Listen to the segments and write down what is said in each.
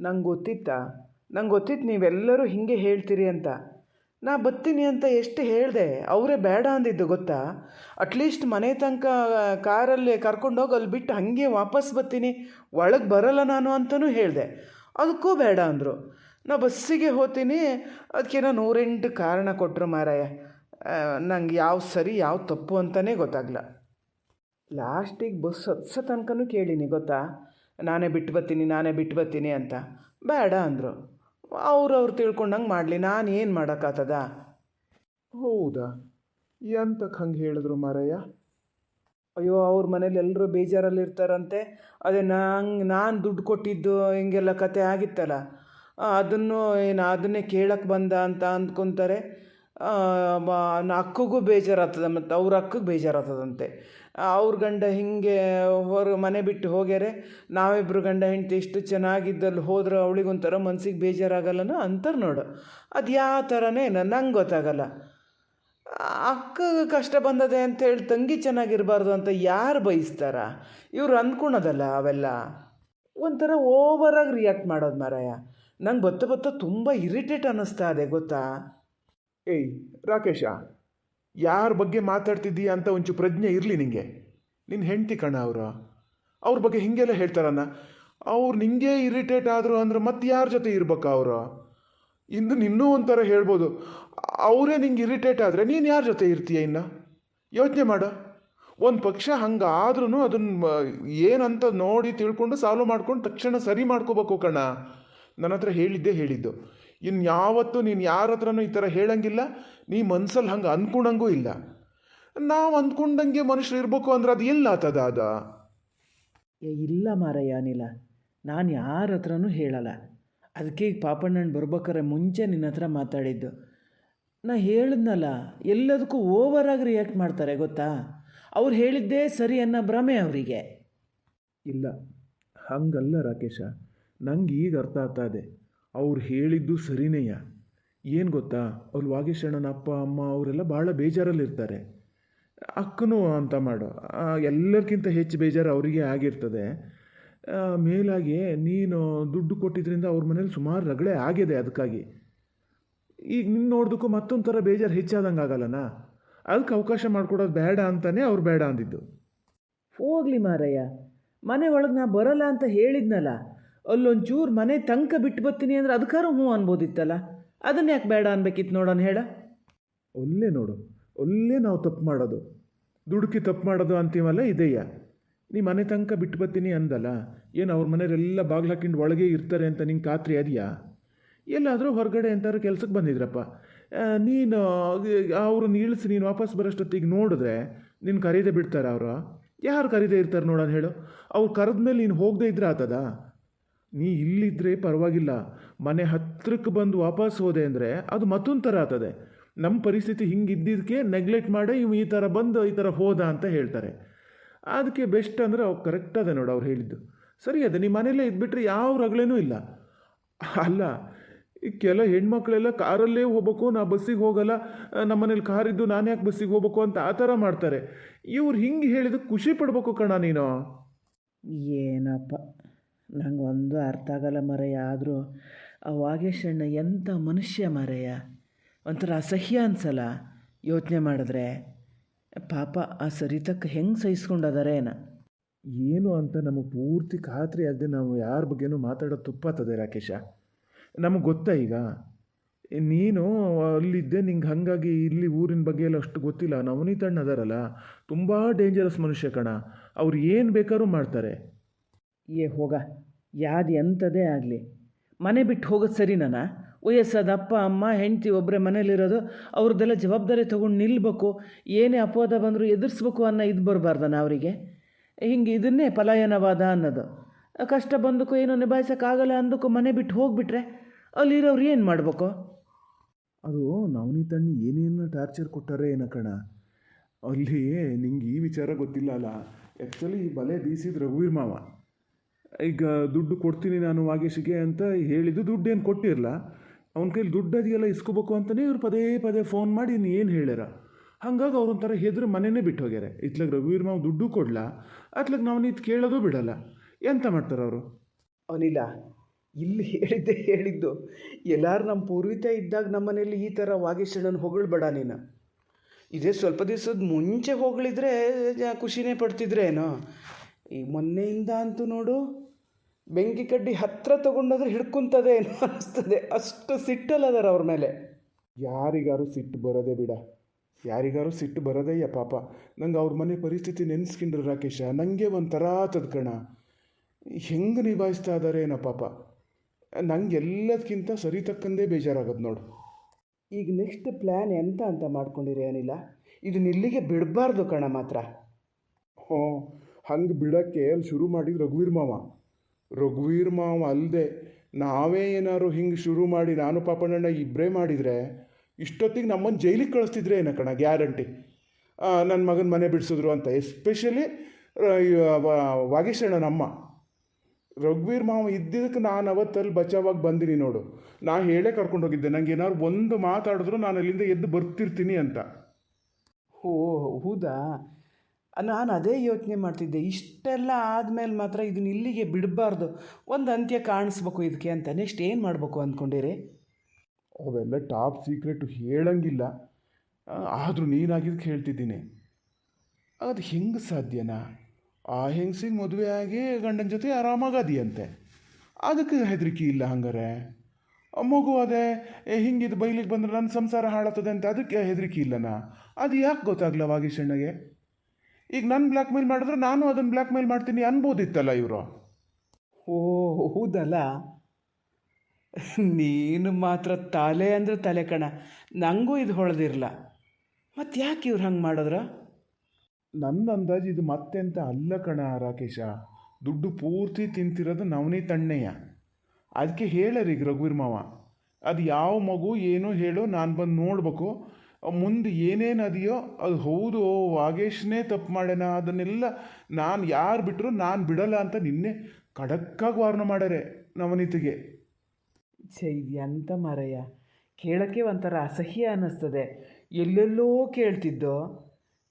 ನಂಗೆ ಗೊತ್ತಿತ್ತಾ ನಂಗೆ ಗೊತ್ತಿತ್ತು ನೀವೆಲ್ಲರೂ ಹೀಗೆ ಹೇಳ್ತೀರಿ ಅಂತ. ನಾ ಬತ್ತೀನಿ ಅಂತ ಎಷ್ಟು ಹೇಳಿದೆ? ಅವರೇ ಬೇಡ ಅಂದಿದ್ದು ಗೊತ್ತಾ? ಅಟ್ಲೀಸ್ಟ್ ಮನೆ ತನಕ ಕಾರಲ್ಲಿ ಕರ್ಕೊಂಡೋಗಿ ಅಲ್ಲಿ ಬಿಟ್ಟು ಹಾಗೆ ವಾಪಸ್ ಬತ್ತೀನಿ, ಒಳಗೆ ಬರಲ್ಲ ನಾನು ಅಂತಲೂ ಹೇಳಿದೆ. ಅದಕ್ಕೂ ಬೇಡ ಅಂದರು. ನಾ ಬಸ್ಸಿಗೆ ಹೋಗ್ತೀನಿ ಅದಕ್ಕೇನೋ ನೂರೆಂಟು ಕಾರಣ ಕೊಟ್ಟರು ಮಾರಾಯ. ನಂಗೆ ಯಾವ ಸರಿ ಯಾವ ತಪ್ಪು ಅಂತಲೇ ಗೊತ್ತಾಗಲ್ಲ ಲಾಸ್ಟಿಗೆ ಬಸ್ ಹತ್ಸೋ ತನಕನೂ ಕೇಳೀನಿ ಗೊತ್ತಾ? ನಾನೇ ಬಿಟ್ಟು ಬರ್ತೀನಿ ನಾನೇ ಬಿಟ್ಟು ಬರ್ತೀನಿ ಅಂತ. ಬೇಡ ಅಂದರು. ಅವ್ರು ಅವ್ರು ತಿಳ್ಕೊಂಡಂಗೆ ಮಾಡಲಿ ನಾನು ಏನು ಮಾಡೋಕ್ಕಾಗ್ತದ ಹೌದಾ? ಎಂತಕ್ಕೆ ಹಂಗೆ ಹೇಳಿದ್ರು ಮಾರಯ್ಯ? ಅಯ್ಯೋ ಅವ್ರ ಮನೇಲಿ ಎಲ್ಲರೂ ಬೇಜಾರಲ್ಲಿ ಇರ್ತಾರಂತೆ ಅದೇ ನಂಗೆ ನಾನು ದುಡ್ಡು ಕೊಟ್ಟಿದ್ದು ಹಿಂಗೆಲ್ಲ ಕತೆ ಆಗಿತ್ತಲ್ಲ. ಅದನ್ನು ಏನು ಅದನ್ನೇ ಕೇಳಕ್ಕೆ ಬಂದ ಅಂತ ಅಂದ್ಕೊತಾರೆ. ಅಕ್ಕಗೂ ಬೇಜಾರಾಗ್ತದೆ ಮತ್ತು ಅವ್ರ ಅಕ್ಕಗೆ ಬೇಜಾರಾಗ್ತದಂತೆ. ಅವ್ರ ಗಂಡ ಹಿಂಗೆ ಹೊರ ಮನೆ ಬಿಟ್ಟು ಹೋಗ್ಯಾರೆ. ನಾವಿಬ್ಬರು ಗಂಡ ಹೆಂಡತಿ ಇಷ್ಟು ಚೆನ್ನಾಗಿದ್ದಲ್ಲಿ ಹೋದ್ರೆ ಅವಳಿಗೊಂಥರ ಮನ್ಸಿಗೆ ಬೇಜಾರಾಗಲ್ಲನೋ ಅಂತಾರೆ ನೋಡು. ಅದು ಯಾವ ಥರನೇ ನಂಗೆ ಗೊತ್ತಾಗಲ್ಲ. ಅಕ್ಕ ಕಷ್ಟ ಬಂದದೆ ಅಂತ ಹೇಳಿ ತಂಗಿ ಚೆನ್ನಾಗಿರಬಾರ್ದು ಅಂತ ಯಾರು ಬಯಸ್ತಾರ? ಇವ್ರು ಅಂದ್ಕೊಳೋದಲ್ಲ ಅವೆಲ್ಲ. ಒಂಥರ ಓವರಾಗಿ ರಿಯಾಕ್ಟ್ ಮಾಡೋದು ಮಾರಾಯ. ನಂಗೆ ಬತ್ತ ಬತ್ತ ತುಂಬ ಇರಿಟೇಟ್ ಅನ್ನಿಸ್ತಾ ಇದೆ, ಗೊತ್ತಾ? ಏಯ್, ರಾಕೇಶ. ಯಾರ ಬಗ್ಗೆ ಮಾತಾಡ್ತಿದ್ದೀಯ ಅಂತ ಒಂಚೂರು ಪ್ರಜ್ಞೆ ಇರಲಿ ನಿಂಗೆ. ನಿನ್ನ ಹೆಂಡ್ತಿ ಕಣ ಅವರು. ಅವ್ರ ಬಗ್ಗೆ ಹೀಗೆಲ್ಲ ಹೇಳ್ತಾರಣ್ಣ. ಅವ್ರು ನಿಂಗೆ ಇರಿಟೇಟ್ ಆದರು ಅಂದ್ರೆ ಮತ್ತೆ ಯಾರ ಜೊತೆ ಇರ್ಬೇಕಾ ಅವರು? ಇಂದು ನಿನ್ನೂ ಒಂಥರ ಹೇಳ್ಬೋದು. ಅವರೇ ನಿಂಗೆ ಇರಿಟೇಟ್ ಆದರೆ ನೀನು ಯಾರ ಜೊತೆ ಇರ್ತೀಯ ಇನ್ನು? ಯೋಚನೆ ಮಾಡು. ಒಂದು ಪಕ್ಷ ಹಂಗೆ ಆದ್ರೂ ಅದನ್ನು ಏನಂತ ನೋಡಿ ತಿಳ್ಕೊಂಡು ಸಾಲ್ವ್ ಮಾಡ್ಕೊಂಡು ತಕ್ಷಣ ಸರಿ ಮಾಡ್ಕೋಬೇಕು ಕಣ. ನನ್ನ ಹತ್ರ ಹೇಳಿದ್ದೇ ಹೇಳಿದ್ದು. ಇನ್ನು ಯಾವತ್ತೂ ನೀನು ಯಾರ ಹತ್ರನೂ ಈ ಥರ ಹೇಳಂಗಿಲ್ಲ. ನೀ ಮನ್ಸಲ್ಲಿ ಹಂಗೆ ಅಂದ್ಕೊಂಡಂಗೂ ಇಲ್ಲ. ನಾವು ಅಂದ್ಕೊಂಡಂಗೆ ಮನುಷ್ಯರು ಇರಬೇಕು ಅಂದ್ರೆ ಅದು ಎಲ್ಲ ಆತದ ಅದ ಏ ಇಲ್ಲ ಮಾರಯ್ಯ ಅನಿಲ. ನಾನು ಯಾರ ಹತ್ರನೂ ಹೇಳಲ್ಲ. ಅದಕ್ಕೆ ಈಗ ಪಾಪಣ್ಣನ ಬರ್ಬೇಕಾರೆ ಮುಂಚೆ ನಿನ್ನ ಹತ್ರ ಮಾತಾಡಿದ್ದು. ನಾ ಹೇಳಿದ್ನಲ್ಲ ಎಲ್ಲದಕ್ಕೂ ಓವರಾಗಿ ರಿಯಾಕ್ಟ್ ಮಾಡ್ತಾರೆ ಗೊತ್ತಾ? ಅವ್ರು ಹೇಳಿದ್ದೇ ಸರಿ ಅನ್ನೋ ಭ್ರಮೆ ಅವರಿಗೆ. ಇಲ್ಲ ಹಂಗಲ್ಲ ರಾಕೇಶ. ನಂಗೆ ಈಗ ಅರ್ಥ ಆಗ್ತಾ ಇದೆ. ಅವ್ರು ಹೇಳಿದ್ದು ಸರಿನೇಯ? ಏನು ಗೊತ್ತಾ? ಅವ್ರು ವಾಗೇಶಣ್ಣನ ಅಪ್ಪ, ಅಮ್ಮ ಅವರೆಲ್ಲ ಭಾಳ ಬೇಜಾರಲ್ಲಿರ್ತಾರೆ. ಅಕ್ಕನೂ ಅಂತ ಮಾಡು. ಎಲ್ಲರಿಗಿಂತ ಹೆಚ್ಚು ಬೇಜಾರು ಅವರಿಗೆ ಆಗಿರ್ತದೆ. ಮೇಲಾಗಿ ನೀನು ದುಡ್ಡು ಕೊಟ್ಟಿದ್ದರಿಂದ ಅವ್ರ ಮನೇಲಿ ಸುಮಾರು ರಗಳೆ ಆಗಿದೆ ಅದಕ್ಕಾಗಿ ಈಗ ನಿನ್ನ ನೋಡ್ದಕ್ಕೂ ಮತ್ತೊಂದು ಥರ ಬೇಜಾರು ಹೆಚ್ಚಾದಂಗೆ ಆಗಲ್ಲನಾ? ಅದಕ್ಕೆ ಅವಕಾಶ ಮಾಡಿಕೊಡೋದು ಬೇಡ ಅಂತಾನೆ ಅವ್ರು ಬೇಡ ಅಂದಿದ್ದು. ಹೋಗ್ಲಿ ಮಾರಯ್ಯ. ಮನೆ ಒಳಗೆ ನಾ ಬರಲ್ಲ ಅಂತ ಹೇಳಿದ್ನಲ್ಲ, ಅಲ್ಲೊಂಚೂರು ಮನೆ ತನಕ ಬಿಟ್ಟು ಬರ್ತೀನಿ ಅಂದ್ರೆ ಅದಕ್ಕಾರು ಹ್ಞೂ ಅನ್ಬೋದಿತ್ತಲ್ಲ? ಅದನ್ನ ಯಾಕೆ ಬೇಡ ಅನ್ಬೇಕಿತ್ತು ನೋಡೋಣ ಹೇಳ ಒಲ್ಲೇ ನೋಡು, ಒಲ್ಲೇ ನಾವು ತಪ್ಪು ಮಾಡೋದು. ದುಡುಕಿ ತಪ್ಪು ಮಾಡೋದು ಅಂತೀವಲ್ಲ ಇದೆಯಾ? ನೀ ಮನೆ ತನಕ ಬಿಟ್ಟು ಬರ್ತೀನಿ ಅಂದಲ್ಲ, ಏನು ಅವ್ರ ಮನೆಯವರೆಲ್ಲ ಬಾಗಿಲು ಹಾಕಿಂಡು ಒಳಗೆ ಇರ್ತಾರೆ ಅಂತ ನಿಂಗೆ ಖಾತ್ರಿ ಅದೆಯಾ? ಎಲ್ಲಾದರೂ ಹೊರಗಡೆ ಎಂತಾರು ಕೆಲಸಕ್ಕೆ ಬಂದಿದ್ರಪ್ಪ. ನೀನು ಅವ್ರನ್ನ ಇಳಿಸಿ ನೀನು ವಾಪಸ್ ಬರೋಷ್ಟೊತ್ತಿಗೆ ನೋಡಿದ್ರೆ ನಿನ್ನ ಕರೀದೆ ಬಿಡ್ತಾರೆ ಅವರು. ಯಾರು ಕರೀದೇ ಇರ್ತಾರೆ ನೋಡೋಣ ಹೇಳು ಅವ್ರು ಕರೆದ ಮೇಲೆ ನೀನು ಹೋಗದೇ ಇದ್ರೆ ಆತದ? ನೀ ಇಲ್ಲಿದ್ದರೆ ಪರವಾಗಿಲ್ಲ. ಮನೆ ಹತ್ತಿರಕ್ಕೆ ಬಂದು ವಾಪಸ್ ಹೋದೆ ಅಂದರೆ ಅದು ಮತ್ತೊಂದು ಥರ ಆಗ್ತದೆ. ನಮ್ಮ ಪರಿಸ್ಥಿತಿ ಹಿಂಗೆ ಇದ್ದಿದ್ದಕ್ಕೆ ನೆಗ್ಲೆಕ್ಟ್ ಮಾಡಿ ಇವು ಈ ಥರ ಬಂದು ಈ ಥರ ಹೋದ ಅಂತ ಹೇಳ್ತಾರೆ. ಅದಕ್ಕೆ ಬೆಸ್ಟ್ ಅಂದರೆ ಅವ್ರು ಕರೆಕ್ಟ್ ಅದ ನೋಡು ಅವ್ರು ಹೇಳಿದ್ದು. ಸರಿ, ಅದೇ ನಿಮ್ಮ ಮನೇಲೇ ಇದ್ಬಿಟ್ರೆ ಯಾವ ರಗಳೇನೂ ಇಲ್ಲ. ಅಲ್ಲ, ಈ ಕೆಲ ಹೆಣ್ಮಕ್ಳೆಲ್ಲ ಕಾರಲ್ಲೇ ಹೋಗ್ಬೇಕು, ನಾ ಬಸ್ಸಿಗೆ ಹೋಗಲ್ಲ ನಮ್ಮ ಮನೇಲಿ ಕಾರಿದ್ದು ನಾನು ಯಾಕೆ ಬಸ್ಸಿಗೆ ಹೋಗ್ಬೇಕು ಅಂತ ಆ ಥರ ಮಾಡ್ತಾರೆ. ಇವ್ರು ಹಿಂಗೆ ಹೇಳಿದಕ್ಕೆ ಖುಷಿ ಪಡ್ಬೇಕು ಕಣ ನೀನು. ಏನಪ್ಪ. ನಂಗೆ ಒಂದು ಅರ್ಥ ಆಗಲ್ಲ ಮರಯ್ಯ ಆದರೂ ಆ ವಾಗೇಶಣ್ಣ ಎಂಥ ಮನುಷ್ಯ ಮರೆಯ. ಒಂಥರ ಅಸಹ್ಯ ಅನ್ಸಲ್ಲ, ಯೋಚನೆ ಮಾಡಿದ್ರೆ. ಪಾಪ ಆ ಸರಿತಕ್ಕೆ ಹೆಂಗೆ ಏನ ಏನು ಅಂತ ನಮಗೆ ಪೂರ್ತಿ ಖಾತ್ರಿ ಆಗದೆ ನಾವು ಯಾರ ಬಗ್ಗೆನೂ ಮಾತಾಡೋದು ತುಪ್ಪತ್ತದೆ ರಾಕೇಶ. ನಮಗೆ ಗೊತ್ತಾ ಈಗ? ನೀನು ಅಲ್ಲಿದ್ದೆ, ನಿಂಗೆ ಹಾಗಾಗಿ ಇಲ್ಲಿ ಊರಿನ ಬಗ್ಗೆ ಎಲ್ಲ ಅಷ್ಟು ಗೊತ್ತಿಲ್ಲ. ನವನೀತಣ್ಣ ಅದಾರಲ್ಲ ತುಂಬ ಡೇಂಜರಸ್ ಮನುಷ್ಯ ಕಣ. ಅವ್ರು ಏನು ಬೇಕಾದ್ರೂ ಮಾಡ್ತಾರೆ. ಏ ಹೋಗ, ಯಾದು ಎಂಥದೇ ಆಗಲಿ. ಮನೆ ಬಿಟ್ಟು ಹೋಗೋದು ಸರಿ ನಾನು? ವಯಸ್ಸಾದ ಅಪ್ಪ, ಅಮ್ಮ, ಹೆಂಡತಿ ಒಬ್ಬರೇ ಮನೇಲಿರೋದು ಅವ್ರದ್ದೆಲ್ಲ ಜವಾಬ್ದಾರಿ ತೊಗೊಂಡು ನಿಲ್ಲಬೇಕು ಏನೇ ಅಪವಾದ ಬಂದರೂ ಎದುರಿಸ್ಬೇಕು ಅನ್ನೋ ಇದು ಬರಬಾರ್ದನ ಅವರಿಗೆ? ಹಿಂಗೆ ಇದನ್ನೇ ಪಲಾಯನವಾದ ಅನ್ನೋದು. ಕಷ್ಟ ಬಂದಕ್ಕೂ ಏನೋ ನಿಭಾಯಿಸೋಕ್ಕಾಗಲ್ಲ ಅಂದಕ್ಕೂ ಮನೆ ಬಿಟ್ಟು ಹೋಗಿಬಿಟ್ರೆ ಅಲ್ಲಿರೋರು ಏನು ಮಾಡಬೇಕು? ಅದು ನವನಿ ತಣ್ಣಿ ಏನೇನು ಟಾರ್ಚರ್ ಕೊಟ್ಟಾರೆ ಏನೋ ಕಣ? ಅಲ್ಲಿ ನಿಂಗೆ ಈ ವಿಚಾರ ಗೊತ್ತಿಲ್ಲ ಅಲ್ಲ ಆ್ಯಕ್ಚುಲಿ ಬಲೆ ಬೀಸಿದ ರಘುವೀರ್ ಮಾವ. ಈಗ ದುಡ್ಡು ಕೊಡ್ತೀನಿ ನಾನು ವಾಗೇಶಿಗೆ ಅಂತ ಹೇಳಿದ್ದು ದುಡ್ಡೇನು ಕೊಟ್ಟಿರಲ್ಲ ಅವನ ಕೈಲಿ ದುಡ್ಡು ಅದೆಲ್ಲ ಇಸ್ಕೋಬೇಕು ಅಂತಲೇ ಇವ್ರು ಪದೇ ಪದೇ ಫೋನ್ ಮಾಡಿ ಇನ್ನು ಏನು ಹೇಳ್ಯಾರ? ಹಂಗಾಗಿ ಅವ್ರೊಂಥರ ಹೆದ್ರು ಮನೆಯೇ ಬಿಟ್ಟು ಹೋಗ್ಯಾರೆ. ಇತ್ಲಾಗ ರಘುವೀರ್ ಮಾವು ದುಡ್ಡು ಕೊಡ್ಲಾ, ಅತ್ಲಾಗ ನವನೀತ್ ಕೇಳೋದು ಬಿಡಲ್ಲ. ಎಂತ ಮಾಡ್ತಾರೆ ಅವರು? ಅವನಿಲ್ಲ ಇಲ್ಲಿ ಹೇಳಿದ್ದೆ ಹೇಳಿದ್ದು, ಎಲ್ಲರೂ ನಮ್ಮ ಪೂರ್ವಿತ ಇದ್ದಾಗ ನಮ್ಮ ಮನೇಲಿ ಈ ಥರ ವಾಗೇಶಣ್ಣನ ಹೊಗಳ್ಬೇಡ ನೀನು. ಇದೇ ಸ್ವಲ್ಪ ದಿವಸದ ಮುಂಚೆ ಹೊಗಳಿದ್ರೆ ಖುಷಿನೇ ಪಡ್ತಿದ್ರೇನೋ? ಈ ಮೊನ್ನೆಯಿಂದ ಅಂತೂ ನೋಡು ಬೆಂಕಿ ಕಡ್ಡಿ ಹತ್ರ ತಗೊಂಡಾದ್ರೆ ಹಿಡ್ಕೊಂತದೆ ಏನೋ ಅನಿಸ್ತದೆ. ಅಷ್ಟು ಸಿಟ್ಟಲ್ಲದಾರ ಅವ್ರ ಮೇಲೆ. ಯಾರಿಗಾರು ಸಿಟ್ಟು ಬರೋದೆ ಬಿಡ. ಯಾರಿಗಾರು ಸಿಟ್ಟು ಬರೋದಯ್ಯ ಪಾಪ. ನಂಗೆ ಅವ್ರ ಮನೆ ಪರಿಸ್ಥಿತಿ ನೆನ್ಸ್ಕೊಂಡ್ರು ರಾಕೇಶ. ನನಗೆ ಒಂಥರ ತದ್ಕಣ ಹೆಂಗೆ ನಿಭಾಯಿಸ್ತಾ ಇದ್ದಾರೆ ಏನೋ ಪಾಪ. ನಂಗೆ ಎಲ್ಲದಕ್ಕಿಂತ ಸರಿ ತಕ್ಕಂದೇ ಬೇಜಾರಾಗೋದು ನೋಡು. ಈಗ ನೆಕ್ಸ್ಟ್ ಪ್ಲ್ಯಾನ್ ಎಂತ ಅಂತ ಮಾಡ್ಕೊಂಡಿರಿ ಏನಿಲ್ಲ ಇದನ್ನ ಇಲ್ಲಿಗೆ ಬಿಡಬಾರ್ದು ಕಣ ಮಾತ್ರ. ಹ್ಞೂ ಹಂಗೆ ಬಿಡೋಕ್ಕೆ ಅಲ್ಲಿ ಶುರು ಮಾಡಿದ ರಘುವೀರ್ ಮಾವ. ರಘುವೀರ್ ಮಾವ ಅಲ್ಲದೆ ನಾವೇ ಏನಾದ್ರು ಹಿಂಗೆ ಶುರು ಮಾಡಿ ನಾನು ಪಾಪಣ್ಣಣ್ಣ ಇಬ್ಬರೇ ಮಾಡಿದರೆ ಇಷ್ಟೊತ್ತಿಗೆ ನಮ್ಮನ್ನು ಜೈಲಿಗೆ ಕಳಿಸ್ತಿದ್ರೆ ಏನ ಕಣ, ಗ್ಯಾರಂಟಿ? ನನ್ನ ಮಗನ ಮನೆ ಬಿಡಿಸಿದ್ರು ಅಂತ, ಎಸ್ಪೆಷಲಿ ವಾಗೇಶಣ್ಣ ನಮ್ಮ. ರಘುವೀರ್ ಮಾವ ಇದ್ದಿದ್ದಕ್ಕೆ ನಾನು ಅವತ್ತಲ್ಲಿ ಬಚಾವಾಗಿ ಬಂದಿನಿ ನೋಡು. ನಾ ಹೇಳೇ ಕರ್ಕೊಂಡು ಹೋಗಿದ್ದೆ. ನಂಗೆ ಏನಾದ್ರು ಒಂದು ಮಾತಾಡಿದ್ರು ನಾನು ಅಲ್ಲಿಂದ ಎದ್ದು ಬರ್ತಿರ್ತೀನಿ ಅಂತ. ಓ ಹೌದಾ? ನಾನು ಅದೇ ಯೋಚನೆ ಮಾಡ್ತಿದ್ದೆ. ಇಷ್ಟೆಲ್ಲ ಆದಮೇಲೆ ಮಾತ್ರ ಇದನ್ನ ಇಲ್ಲಿಗೆ ಬಿಡಬಾರ್ದು. ಒಂದು ಅಂತ್ಯ ಕಾಣಿಸ್ಬೇಕು ಇದಕ್ಕೆ ಅಂತ. ನೆಕ್ಸ್ಟ್ ಏನು ಮಾಡಬೇಕು ಅಂದ್ಕೊಂಡಿರಿ ಅವೆಲ್ಲ ಟಾಪ್ ಸೀಕ್ರೆಟು ಹೇಳಂಗಿಲ್ಲ. ಆದರೂ ನೀನಾಗಿದ್ದಕ್ಕೆ ಹೇಳ್ತಿದ್ದೀನಿ. ಅದು ಹೆಂಗೆ ಸಾಧ್ಯನಾ? ಆ ಹೆಂಗಸಿಗೆ ಮದುವೆ ಆಗಿ ಗಂಡನ ಜೊತೆ ಆರಾಮಾಗದಿಯಂತೆ. ಅದಕ್ಕೆ ಹೆದರಿಕೆ ಇಲ್ಲ ಹಂಗಾರೆ? ಮಗು ಅದೇ ಹಿಂಗಿದ್ದು ಹಿಂಗಿದು ಬೈಲಿಗೆ ಬಂದ್ರೆ ನನ್ನ ಸಂಸಾರ ಹಾಳಾಗ್ತದೆ ಅಂತ ಅದಕ್ಕೆ ಹೆದರಿಕೆ ಇಲ್ಲನಾ? ಅದು ಯಾಕೆ ಗೊತ್ತಾಗ್ಲ ವಾಗೀಶಣ್ಣಗೆ? ಈಗ ನನ್ನ ಬ್ಲ್ಯಾಕ್ ಮೇಲ್ ಮಾಡಿದ್ರೆ ನಾನು ಅದನ್ನು ಬ್ಲ್ಯಾಕ್ ಮೇಲ್ ಮಾಡ್ತೀನಿ ಅನ್ಬೋದಿತ್ತಲ್ಲ ಇವರು. ಓ ಹೌದಲ್ಲ? ನೀನು ಮಾತ್ರ ತಲೆ ಅಂದರೆ ತಲೆ ಕಣ. ನನಗೂ ಇದು ಹೊಳೆದಿರಲ್ಲ ಮತ್ತು ಯಾಕೆ ಇವ್ರು ಹಂಗೆ ಮಾಡಿದ್ರ? ನನ್ನ ಅಂದಾಜು ಇದು ಮತ್ತೆ ಅಂತ ಅಲ್ಲ ಕಣ ರಾಕೇಶ. ದುಡ್ಡು ಪೂರ್ತಿ ತಿಂತಿರೋದು ನವನೇ ತಣ್ಣಯ್ಯ. ಅದಕ್ಕೆ ಹೇಳರೀಗ ರಘುವೀರ್ ಮಾವ. ಅದು ಯಾವ ಮಗು ಏನೋ ಹೇಳೋ ನಾನು ಬಂದು ನೋಡ್ಬೇಕು. ಮುಂದೆ ಏನೇನು ಅದೆಯೋ ಅದು ಹೌದು, ಓ, ವಾಗೇಶ್ನೇ ತಪ್ಪು ಮಾಡ್ಯಾನ, ಅದನ್ನೆಲ್ಲ ನಾನು ಯಾರು ಬಿಟ್ಟರು ನಾನು ಬಿಡಲ್ಲ ಅಂತ ನಿನ್ನೆ ಖಡಕ್ಕಾಗಿ ವಾರ್ನ ಮಾಡ್ಯಾರೆ ನವನೀತಿಗೆ. ಛೇ ಇದು ಎಂತ ಮರಯ್ಯ. ಕೇಳೋಕ್ಕೆ ಒಂಥರ ಅಸಹ್ಯ ಅನ್ನಿಸ್ತದೆ. ಎಲ್ಲೆಲ್ಲೋ ಕೇಳ್ತಿದ್ದೋ.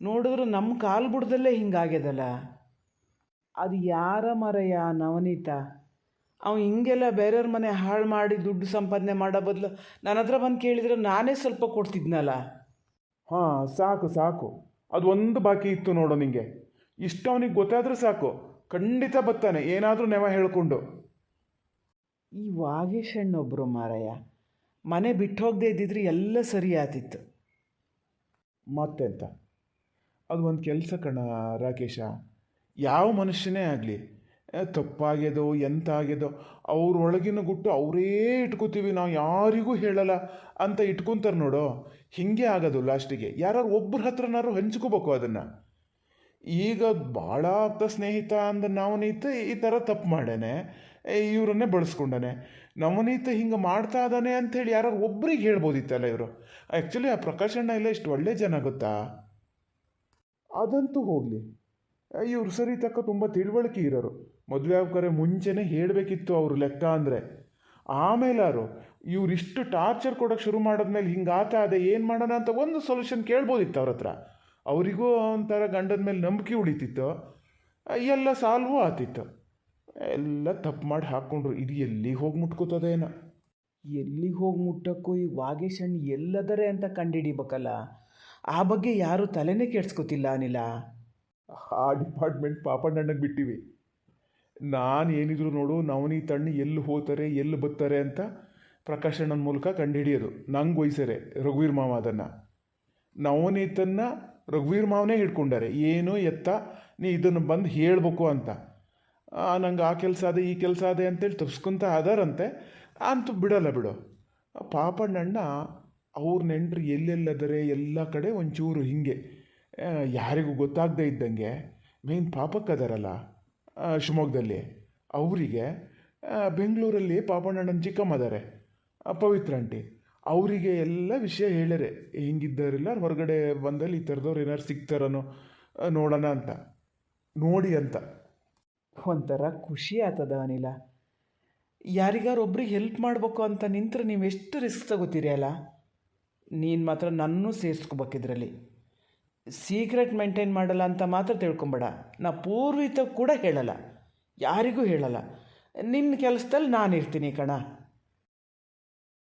ನೋಡಿದ್ರೆ ನಮ್ಮ ಕಾಲು ಬುಡದಲ್ಲೇ ಹಿಂಗಾಗ್ಯದಲ್ಲ. ಅದು ಯಾರ ಮರಯ್ಯ ನವನೀತ? ಅವ್ನು ಹಿಂಗೆಲ್ಲ ಬೇರೆಯವ್ರ ಮನೆ ಹಾಳು ಮಾಡಿ ದುಡ್ಡು ಸಂಪಾದನೆ ಮಾಡೋ ಬದಲು ನನ್ನ ಹತ್ರ ಬಂದು ಕೇಳಿದ್ರೆ ನಾನೇ ಸ್ವಲ್ಪ ಕೊಡ್ತಿದ್ನಲ್ಲ. ಹಾಂ ಸಾಕು ಸಾಕು. ಅದು ಒಂದು ಬಾಕಿ ಇತ್ತು ನೋಡು ನಿಂಗೆ. ಇಷ್ಟು ಅವನಿಗೆ ಗೊತ್ತಾದರೂ ಸಾಕು. ಖಂಡಿತ ಬರ್ತಾನೆ. ಏನಾದರೂ ನೆವ ಹೇಳಿಕೊಂಡು. ಈ ವಾಗೇಶ್ ಒಬ್ಬರು ಮಾರಯ್ಯ ಮನೆ ಬಿಟ್ಟು ಹೋಗದೆ ಇದ್ದಿದ್ರೆ ಎಲ್ಲ ಸರಿ ಆತಿತ್ತು. ಮತ್ತೆಂತ? ಅದು ಒಂದು ಕೆಲಸ ಕಣ ರಾಕೇಶ. ಯಾವ ಮನುಷ್ಯನೇ ಆಗಲಿ. ತಪ್ಪಾಗ್ಯದೋ, ಎಂತಾಗ್ಯದೋ, ಅವ್ರೊಳಗಿನ ಗುಟ್ಟು ಅವರೇ ಇಟ್ಕೋತೀವಿ, ನಾವು ಯಾರಿಗೂ ಹೇಳಲ್ಲ ಅಂತ ಇಟ್ಕೊಂತಾರೆ ನೋಡೋ, ಹಿಂಗೆ ಆಗೋದು ಲಾಸ್ಟಿಗೆ. ಯಾರು ಒಬ್ಬರ ಹತ್ರನಾರು ಹಂಚ್ಕೋಬೇಕು ಅದನ್ನು. ಈಗ ಭಾಳ ಆಪ್ತ ಸ್ನೇಹಿತ ಅಂದ ನವನೀತ ಈ ಥರ ತಪ್ಪು ಮಾಡ್ಯಾನೆ ಇವರನ್ನೇ ಬಳಸ್ಕೊಂಡಾನೆ. ನವನೀತ ಹಿಂಗೆ ಮಾಡ್ತಾ ಇದ್ದಾನೆ ಅಂಥೇಳಿ ಯಾರು ಒಬ್ರಿಗೆ ಹೇಳ್ಬೋದಿತ್ತಲ್ಲ ಇವರು? ಆ್ಯಕ್ಚುಲಿ ಆ ಪ್ರಕಾಶ್ ಅಣ್ಣ ಎಲ್ಲ ಇಷ್ಟು ಒಳ್ಳೆ ಜನ ಗೊತ್ತಾ? ಅದಂತೂ ಹೋಗಲಿ. ಇವ್ರು ಸರಿ ತಕ್ಕ ತುಂಬ ತಿಳುವಳಿಕೆ ಇರೋರು. ಮದುವೆ ಆಗ್ಬೇಕಾದ್ರೆ ಮುಂಚೆನೇ ಹೇಳಬೇಕಿತ್ತು ಅವರು ಲೆಕ್ಕ ಅಂದರೆ. ಆಮೇಲಾರು ಇವರಿಷ್ಟು ಟಾರ್ಚರ್ ಕೊಡೋಕ್ಕೆ ಶುರು ಮಾಡಿದ್ಮೇಲೆ ಹಿಂಗಾತ ಅದೇ ಏನು ಮಾಡೋಣ ಅಂತ ಒಂದು ಸೊಲ್ಯೂಷನ್ ಕೇಳ್ಬೋದಿತ್ತು ಅವ್ರ ಹತ್ರ. ಅವರಿಗೂ ಒಂಥರ ಗಂಡದ ಮೇಲೆ ನಂಬಿಕೆ ಉಳಿತಿತ್ತು. ಎಲ್ಲ ಸಾಲ್ವೂ ಆತಿತ್ತು. ಎಲ್ಲ ತಪ್ಪು ಮಾಡಿ ಹಾಕ್ಕೊಂಡ್ರು ಇದು ಎಲ್ಲಿಗೆ ಹೋಗಿ ಮುಟ್ಕೋತದೇನೋ ಎಲ್ಲಿಗೆ ಹೋಗಿ ಮುಟ್ಟಕ್ಕೂ ಈ ವಾಗೇಶ್ ಹಣ್ಣು ಎಲ್ಲದರೆ ಅಂತ ಕಂಡುಹಿಡಿಬೇಕಲ್ಲ ಆ ಬಗ್ಗೆ ಯಾರೂ ತಲೆನೇ ಕೆಡ್ಸ್ಕೊತಿಲ್ಲ ಅನಿಲ. ಆ ಡಿಪಾರ್ಟ್ಮೆಂಟ್ ಪಾಪಣ್ಣನಿಗೆ ಬಿಟ್ಟಿವಿ. ನಾನು ಏನಿದ್ರು ನೋಡು ನವನಿ ತಣ್ಣಿ ಎಲ್ಲಿ ಹೋತಾರೆ ಎಲ್ಲಿ ಬತ್ತಾರೆ ಅಂತ ಪ್ರಕಾಶಣ್ಣನ ಮೂಲಕ ಕಂಡುಹಿಡಿಯೋದು. ನಂಗೆ ವಹಿಸರೆ ರಘುವೀರ್ ಮಾವ ಅದನ್ನು. ನವನೀತನ್ನು ರಘುವೀರ್ ಮಾವನೇ ಹಿಡ್ಕೊಂಡಾರೆ. ಏನು ಎತ್ತ ನೀ ಇದನ್ನು ಬಂದು ಹೇಳಬೇಕು ಅಂತ. ನಂಗೆ ಆ ಕೆಲಸ ಅದೇ ಈ ಕೆಲಸ ಅದೇ ಅಂತೇಳಿ ತಪ್ಸ್ಕೊಂತ ಅದಾರಂತೆ. ಅಂತೂ ಬಿಡಲ್ಲ ಬಿಡು. ಪಾಪಣ್ಣಣ್ಣ ಅವ್ರ ನೆಂಟರು ಎಲ್ಲೆಲ್ಲದರೆ ಎಲ್ಲ ಕಡೆ ಒಂಚೂರು ಹಿಂಗೆ. ಯಾರಿಗೂ ಗೊತ್ತಾಗದೇ ಇದ್ದಂಗೆ. ಮೇನ್ ಪಾಪಕ್ಕೆ ಅದಾರಲ್ಲ ಆ, ಶಿವಮೊಗ್ಗದಲ್ಲಿ. ಅವರಿಗೆ ಬೆಂಗಳೂರಲ್ಲಿ ಪಾಪಣ್ಣಣ್ಣನ ಚಿಕ್ಕಮ್ಮ ಅದಾರೆ ಆ, ಪವಿತ್ರ ಆಂಟಿ. ಅವರಿಗೆ ಎಲ್ಲ ವಿಷಯ ಹೇಳ್ಯಾರೆ. ಹಿಂಗಿದ್ದಾರಿಲ್ಲ ಹೊರಗಡೆ ಬಂದಲ್ಲಿ ಈ ಥರದವ್ರು ಏನಾರು ಸಿಗ್ತಾರನೋ ನೋಡೋಣ ಅಂತ. ನೋಡಿ ಅಂತ. ಒಂಥರ ಖುಷಿ ಆಗ್ತದ ಅನಿಲ. ಯಾರಿಗಾರು ಒಬ್ರಿಗೆ ಹೆಲ್ಪ್ ಮಾಡಬೇಕು ಅಂತ ನಿಂತರೆ ನೀವು ಎಷ್ಟು ರಿಸ್ಕ್ ತಗೋತೀರಿ ಅಲ್ಲ ನೀನು ಮಾತ್ರ ನನ್ನೂ ಸೇರಿಸ್ಕೋಬೇಕಿದ್ರಲ್ಲಿ ಸೀಕ್ರೆಟ್ ಮೇಂಟೈನ್ ಮಾಡಲ್ಲ ಅಂತ ಮಾತ್ರ ತಿಳ್ಕೊಂಬೇಡ. ನಾ ಪೂರ್ವಿತ ಕೂಡ ಹೇಳಲ್ಲ. ಯಾರಿಗೂ ಹೇಳಲ್ಲ. ನಿನ್ನ ಕೆಲಸದಲ್ಲಿ ನಾನು ಇರ್ತೀನಿ ಕಣ.